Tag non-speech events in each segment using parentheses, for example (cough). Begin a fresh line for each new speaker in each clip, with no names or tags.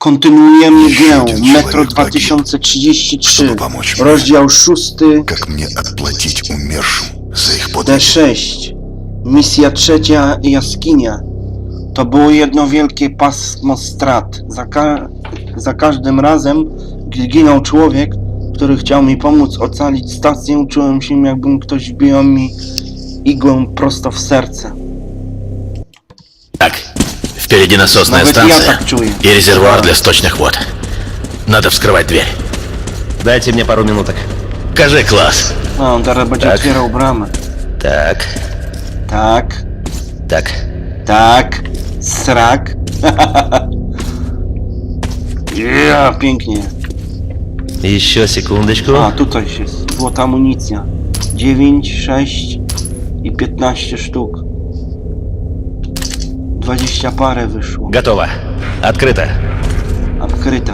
Kontynuujemy grę.
Jeden
Metro
człowiek
2033.
Чтобы помочь мне,
Rozdział 6.
как мне отплатить умершим за их подвиг.
D6. Misja trzecia jaskinia. To było jedno wielkie pasmo strat. Za, ka za każdym razem, gdy ginął człowiek, który chciał mi pomóc ocalić stację, czułem się jakbym ktoś wbijał mi igłę prosto w serce.
Так, Впереди насосная станция и резервуар для сточных вод. Надо вскрывать дверь.
Дайте мне пару минуток.
Кажи класс
А, он
треба
четверо у.
Так.
Так.
Так.
Так. Срак. Я пінкні.
Еще секундочку.
А, тут а ще. Вот амуніція. 9, 6 и 15 штук. 20 parę wyszło.
Готово. Открыто.
Odkryta.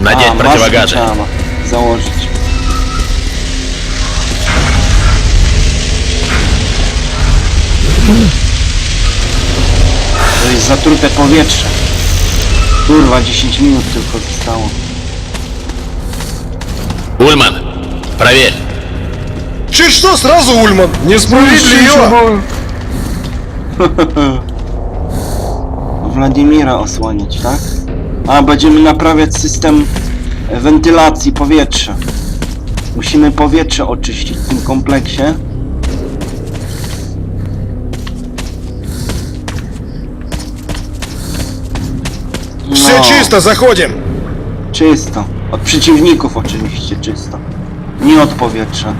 Надеть
A, maskę
противогазы.
trzeba założyć. To jest zatrute powietrze. Kurwa, 10 minut tylko zostało.
Ульман, проверь.
Чуть что сразу, Ульман? Несправедливо! (laughs)
Wladimira osłaniać, tak? A, będziemy naprawiać system wentylacji powietrza. Musimy powietrze oczyścić w tym kompleksie.
Все
No,
чисто, заходим!
Czysto. Od przeciwników oczywiście czysto. Nie od powietrza.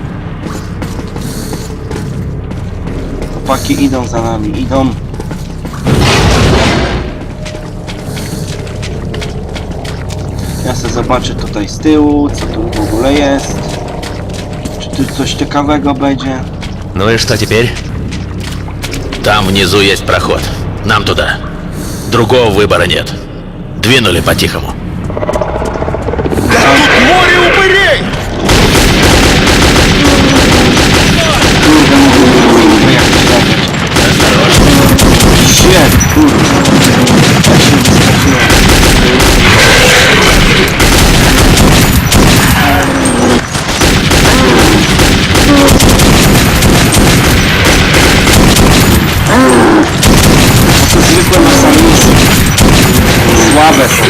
Chłopaki idą za nami, idą. Ja sobie zobaczę tutaj z tyłu, co tu w ogóle jest. Czy tu coś ciekawego będzie?
Ну и что теперь?
Там внизу есть проход. Нам туда. Другого выбора нет. Двинули по-тихому.
To zwykłe masownicy. Słabe są.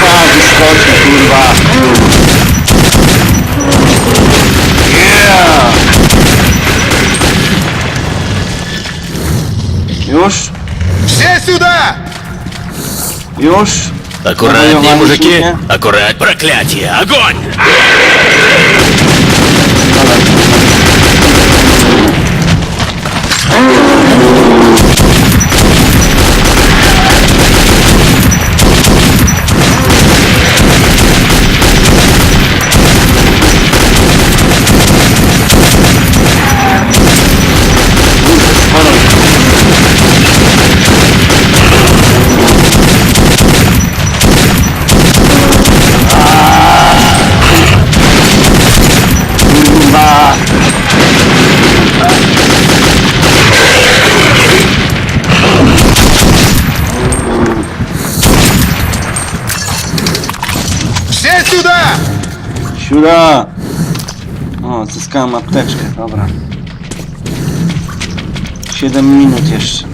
A, wyskoczy, kurwa. Yeah! Już?
Все сюда!
Już?
Аккуратнее, мужики. Аккурат. Проклятие. Огонь!
O, zyskałem apteczkę, dobra. 7 minut jeszcze.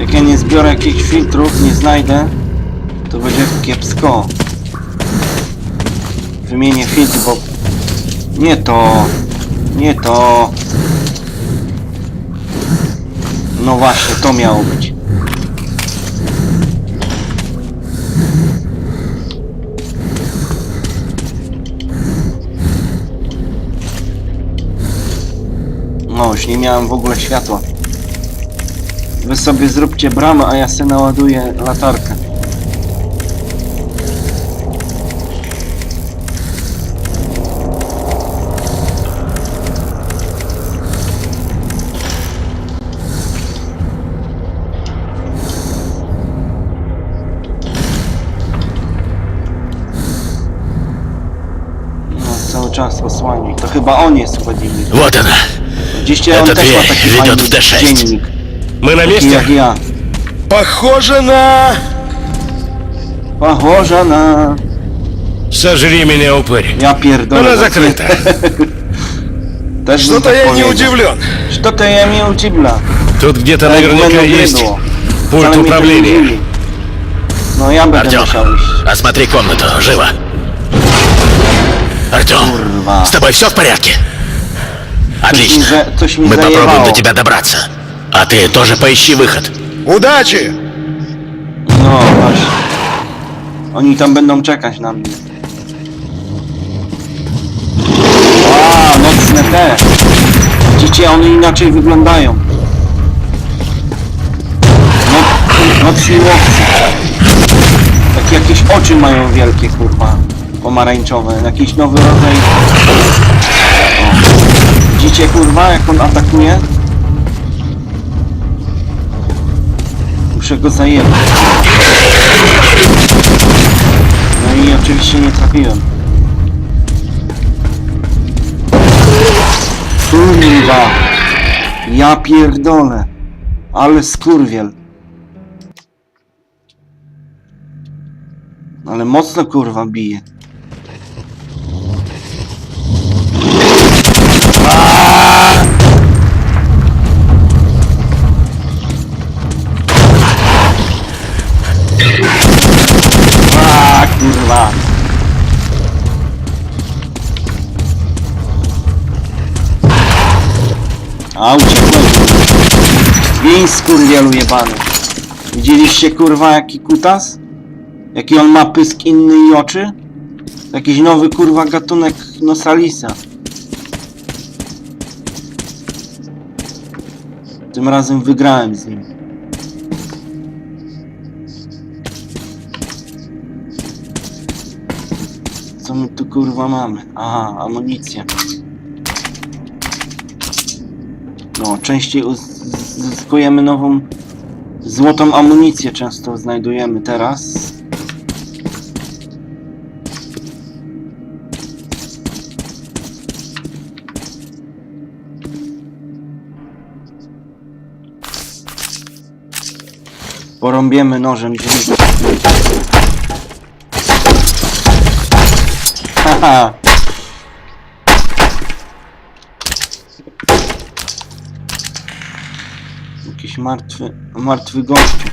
Jak ja nie zbiorę jakichś filtrów, nie znajdę, to będzie kiepsko. Wymienię filtr, bo... Nie to! Nie to! No właśnie, to miało być. nie miałem w ogóle światła. Wy sobie zróbcie bramę, a ja sobie naładuję latarkę. No, cały czas osłani. To chyba on jest chodzimy. Ładna.
Этот
дверь
ведет в Д6.
Мы на месте?
Я
Похоже на...
Похоже на...
Сожри меня, упырь.
Я пердолю.
Она закрыта. (laughs) Что-то
ну,
я не удивлен.
Что-то я не удивлен.
Тут где-то наверняка
ну,
есть
ну.
пульт управления.
Но я бы
Артем, осмотри комнату, живо.
Артём,
с тобой все в порядке?
Coś mi,
Отлично.
za, coś mi
Мы попробуем
zajebało.
до тебя добраться. А ты тоже поищи выход.
Удачи!
No właśnie. Oni tam będą czekać na mnie. A, nocne te. Widzicie, one inaczej wyglądają. No, nocni łowcy. Takie jakieś oczy mają wielkie, kurwa. Pomarańczowe. Jakiś nowy rodzaj... Widzicie, kurwa, jak on atakuje? Muszę go zajebać. No i oczywiście nie trafiłem. Kurwa! Ja pierdolę! Ale skurwiel! Ale mocno kurwa bije. A uciekłem. Wień skurwielu jebany. Widzieliście kurwa jaki kutas? Jaki on ma pysk inny i oczy? Jakiś nowy kurwa gatunek Nosalisa. Tym razem wygrałem z nim. Co my tu kurwa mamy? Aha, amunicję. No, częściej uz- zyskujemy nową złotą amunicję często znajdujemy teraz. Porąbiemy nożem drzwi. (laughs) Haha. Jakiś martwy, martwy gościu.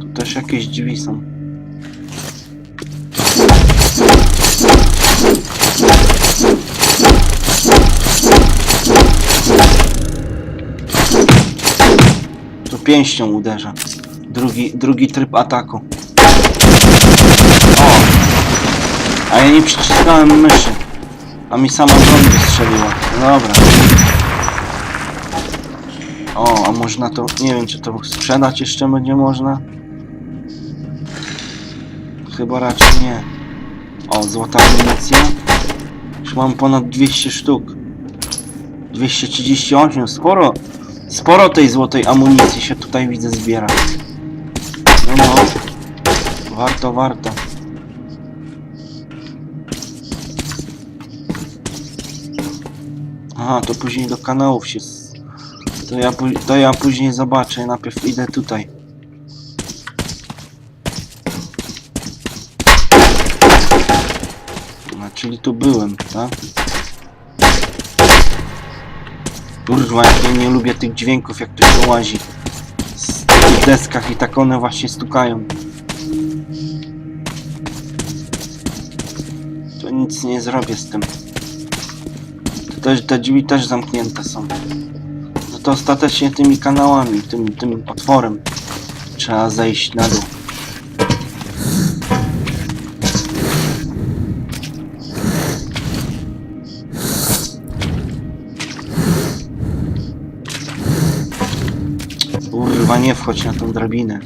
Tu też jakieś drzwi są. Pięścią uderza. Drugi, drugi tryb ataku. O! A ja nie przyciskałem myszy. A mi sama broń wystrzeliła. No dobra. O, a można to... Nie wiem, czy to sprzedać jeszcze będzie można? Chyba raczej nie. O, złota amunicja. Już mam ponad 200 sztuk. 238, sporo. Sporo tej złotej amunicji się tutaj widzę zbiera. No no. Warto, warto. Aha, to później do kanałów się... To ja, to ja później zobaczę. Najpierw idę tutaj. A, czyli tu byłem, tak? Kurwa, jak ja nie lubię tych dźwięków, jak się łazi. Tych deskach i tak one właśnie stukają. To nic nie zrobię z tym. Też, te drzwi też zamknięte są. No to ostatecznie tymi kanałami, tym, tym otworem trzeba zejść na dół. Kurwa, nie wchodź na tą drabinę.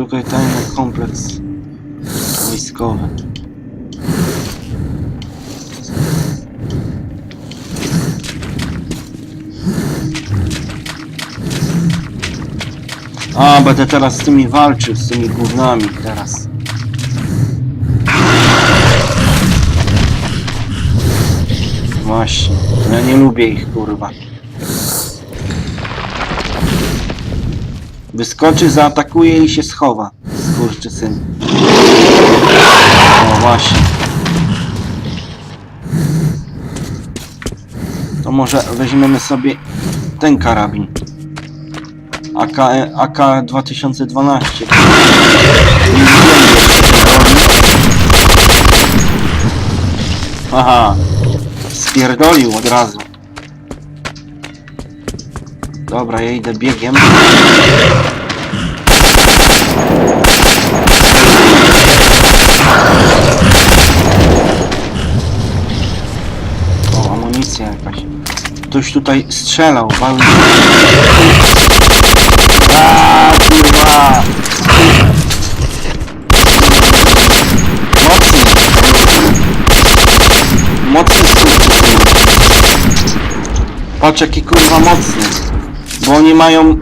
Przeszukaj tajny kompleks wojskowy. A, będę teraz z tymi walczył, z tymi gównami teraz. Właśnie, ja nie lubię ich, kurwa. Wyskoczy, zaatakuje i się schowa. Skurczy syn. O właśnie. To może weźmiemy sobie ten karabin. AK, AK 2012. Nie widziałem jeszcze tej broni. Aha. Spierdolił od razu. Dobra, ja idę biegiem. O, amunicja jakaś. Ktoś tutaj strzelał. Aaa, kurwa! Mocny! Mocny skurczysyn. Patrz jaki kurwa mocny. Bo oni mają,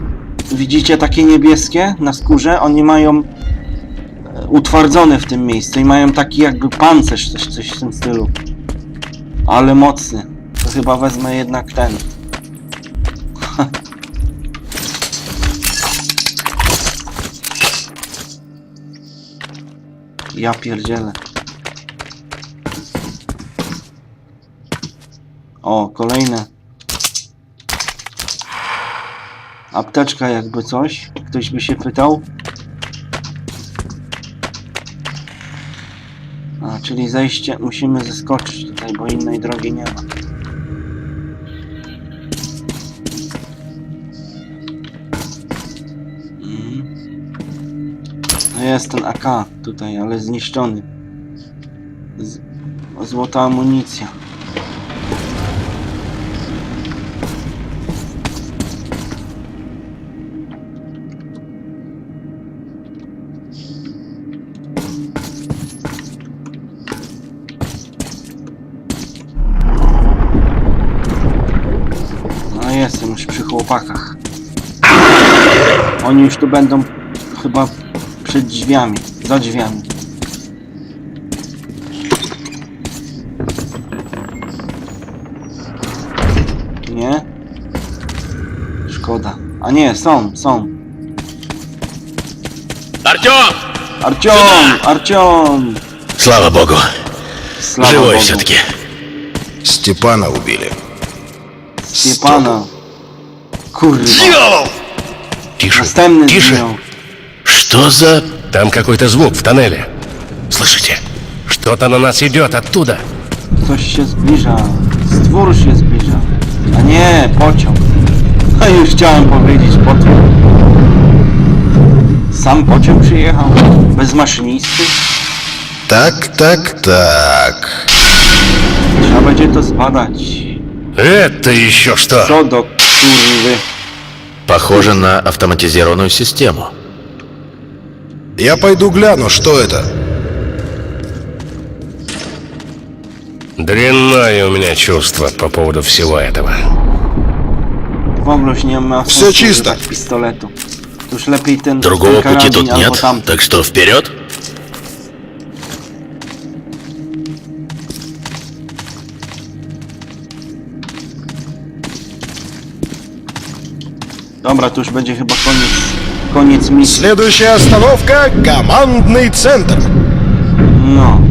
widzicie takie niebieskie na skórze? Oni mają e, utwardzone w tym miejscu i mają taki jakby pancerz, coś, coś w tym stylu. Ale mocny. To chyba wezmę jednak ten. (laughs) Ja pierdzielę. O, kolejne. Apteczka jakby coś. Ktoś by się pytał. A, czyli zejście, musimy zeskoczyć tutaj, bo innej drogi nie ma. Mhm. No jest ten AK tutaj, ale zniszczony. Z... Złota amunicja. jestem już przy chłopakach. Oni już tu będą chyba przed drzwiami, za drzwiami. Nie? Szkoda. A nie, są, są.
Артем!
Arciom! Arciom!
Слава богу,
Слава
живой
Bogu.
все-таки.
Степана убили.
Степана. Kurwa.
Тише,
Następny
тише.
zginął.
Что за...
Там какой-то звук в тоннеле. Слышите? Что-то на нас идет оттуда.
Coś się zbliża. Stwór się zbliża. A nie, pociąg. A już chciałem powiedzieć pociąg. Sam pociąg przyjechał? Bez maszynisty?
Так, так, так.
Trzeba będzie to zbadać.
Это еще что?
Co обслуживали.
Похоже на автоматизированную систему.
Я пойду гляну, что это.
Дрянное у меня чувство по поводу всего этого.
Все чисто.
Другого пути тут нет, так что вперед.
Dobra, to już będzie chyba koniec, koniec misji.
Следующая остановка – командный центр.
No.